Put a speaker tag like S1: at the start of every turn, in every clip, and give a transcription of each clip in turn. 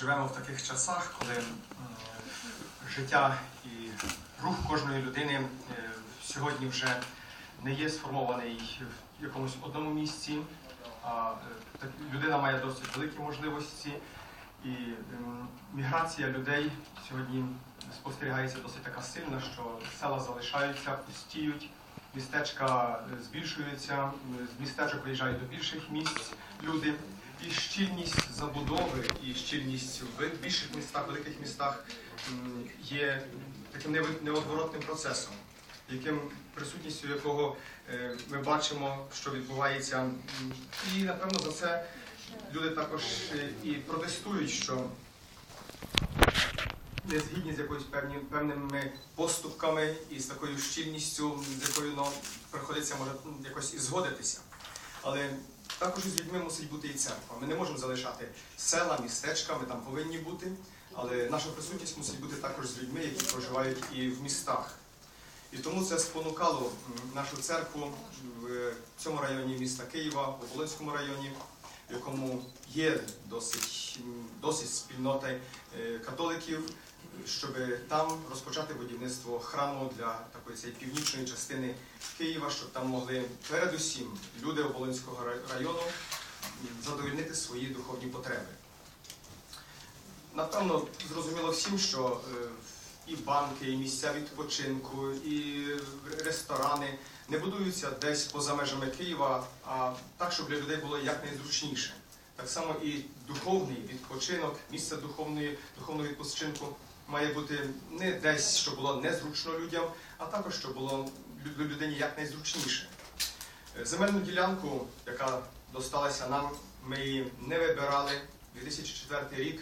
S1: живемо в таких часах, коли м, життя і рух кожної людини е, сьогодні вже не є сформований в якомусь одному місці, а е, людина має досить великі можливості, і ем, міграція людей сьогодні спостерігається досить така сильна, що села залишаються, пустіють, містечка е, збільшуються, з містечок виїжджають до більших місць люди. І щільність забудови, і щільність в більших містах, великих містах є таким невідворотним процесом, яким присутністю якого е, ми бачимо, що відбувається. І напевно за це люди також е, і протестують, що не згідні з якоюсь певними поступками і з такою щільністю, з якою ну, приходиться може якось і згодитися. Але також з людьми мусить бути і церква. Ми не можемо залишати села, містечка, ми там повинні бути, але наша присутність мусить бути також з людьми, які проживають і в містах. І тому це спонукало нашу церкву в цьому районі міста Києва, в Оболонському районі, в якому є досить, досить спільноти е, католиків, щоб там розпочати будівництво храму для такої цієї північної частини Києва, щоб там могли передусім люди Оболонського району м, задовольнити свої духовні потреби. Напевно, зрозуміло всім, що е, і банки, і місця відпочинку, і ресторани не будуються десь поза межами Києва, а так, щоб для людей було якнайзручніше. Так само і духовний відпочинок, місце духовної, духовного відпочинку має бути не десь, щоб було незручно людям, а також щоб було лю- людині якнайзручніше. Е, Земельну ділянку, яка досталася нам, ми її не вибирали. 2004 рік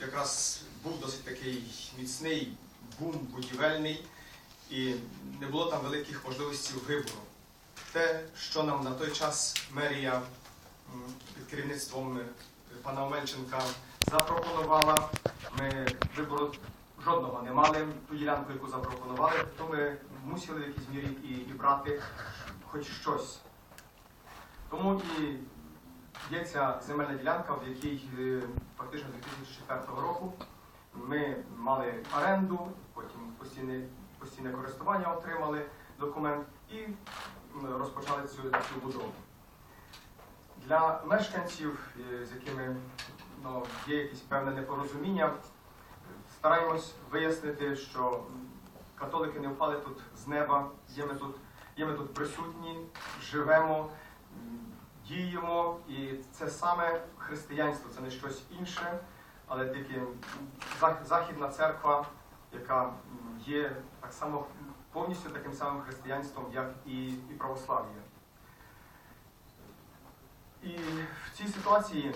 S1: якраз був досить такий міцний бум будівельний, і не було там великих можливостей вибору. Те, що нам на той час мерія під керівництвом е, пана Омельченка запропонувала, ми вибору жодного не мали. Ту ділянку, яку запропонували, то ми мусили в якійсь мірі і, і брати хоч щось. Тому і є ця земельна ділянка, в якій е, фактично з 2004 року ми мали оренду, потім постійне, постійне користування отримали документ і розпочали цю, цю будову. Для мешканців, е, з якими ну, є якесь певне непорозуміння, стараємось вияснити, що католики не впали тут з неба, є ми тут, є ми тут присутні, живемо, діємо, і це саме християнство, це не щось інше, але тільки Західна церква, яка є так само повністю таким самим християнством, як і, і православ'я. І в цій ситуації,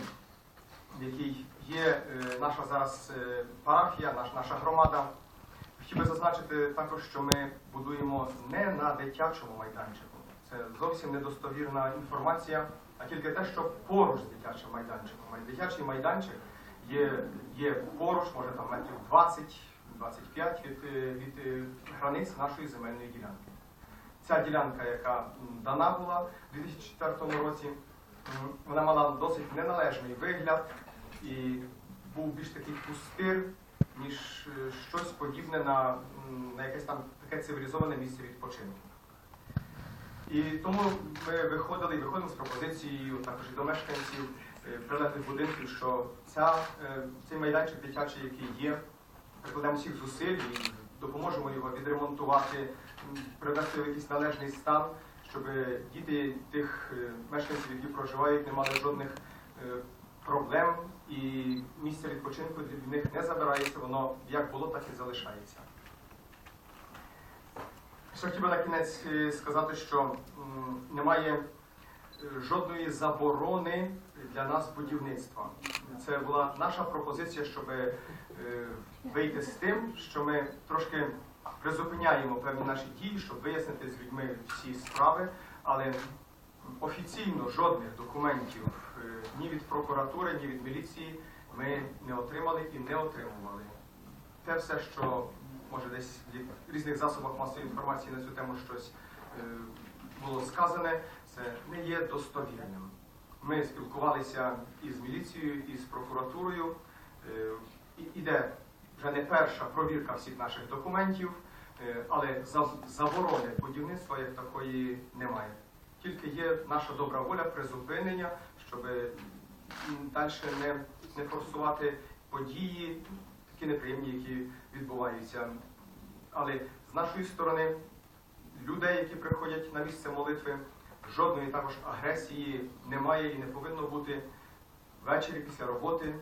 S1: в якій є е, наша зараз е, парафія, наша громада, хотів би зазначити також, що ми будуємо не на дитячому майданчику. Це зовсім недостовірна інформація, а тільки те, що поруч з дитячим майданчиком. Дитячий майданчик є, є поруч, може там метрів 20-25 від, е, від е, границь нашої земельної ділянки. Ця ділянка, яка дана була у 2004 році, вона мала досить неналежний вигляд і був більш такий пустир, ніж е, щось подібне на, на якесь там таке цивілізоване місце відпочинку. І тому ми виходили і виходимо з пропозицією також до мешканців е, прилеглих будинків, що ця, е, цей майданчик дитячий, який є, прикладемо всіх зусиль і допоможемо його відремонтувати, привести в якийсь належний стан, щоб діти тих е, мешканців, які проживають, не мали жодних е, проблем і місце відпочинку від них не забирається, воно як було, так і залишається. Ще хотів би на кінець е, сказати, що немає е, жодної заборони для нас будівництва. Це була наша пропозиція, щоб е, вийти з тим, що ми трошки призупиняємо певні наші дії, щоб вияснити з людьми всі справи, але офіційно жодних документів ні від прокуратури, ні від міліції ми не отримали і не отримували. Те все, що може десь в різних засобах масової інформації на цю тему щось е, було сказане, це не є достовірним. Ми спілкувалися і з міліцією, і з прокуратурою. Е, йде вже не перша провірка всіх наших документів, е, але за- заборони будівництва як такої немає. Тільки є наша добра воля призупинення, щоб далі не, не форсувати події, такі неприємні, які відбуваються. Але з нашої сторони, людей, які приходять на місце молитви, жодної також агресії немає і не повинно бути. Ввечері після роботи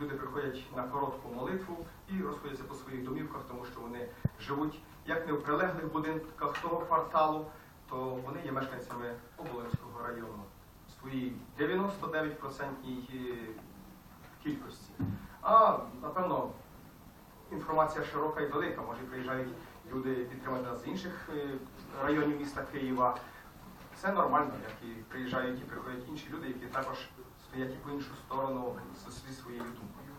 S1: люди приходять на коротку молитву і розходяться по своїх домівках, тому що вони живуть як не в прилеглих будинках того кварталу, то вони є мешканцями Оболонського району в своїй 99% кількості. А напевно інформація широка і велика. Може приїжджають люди підтримати нас з інших е, районів міста Києва. Це нормально, як і приїжджають і приходять інші люди, які також стоять і по іншу сторону зі своєю думкою.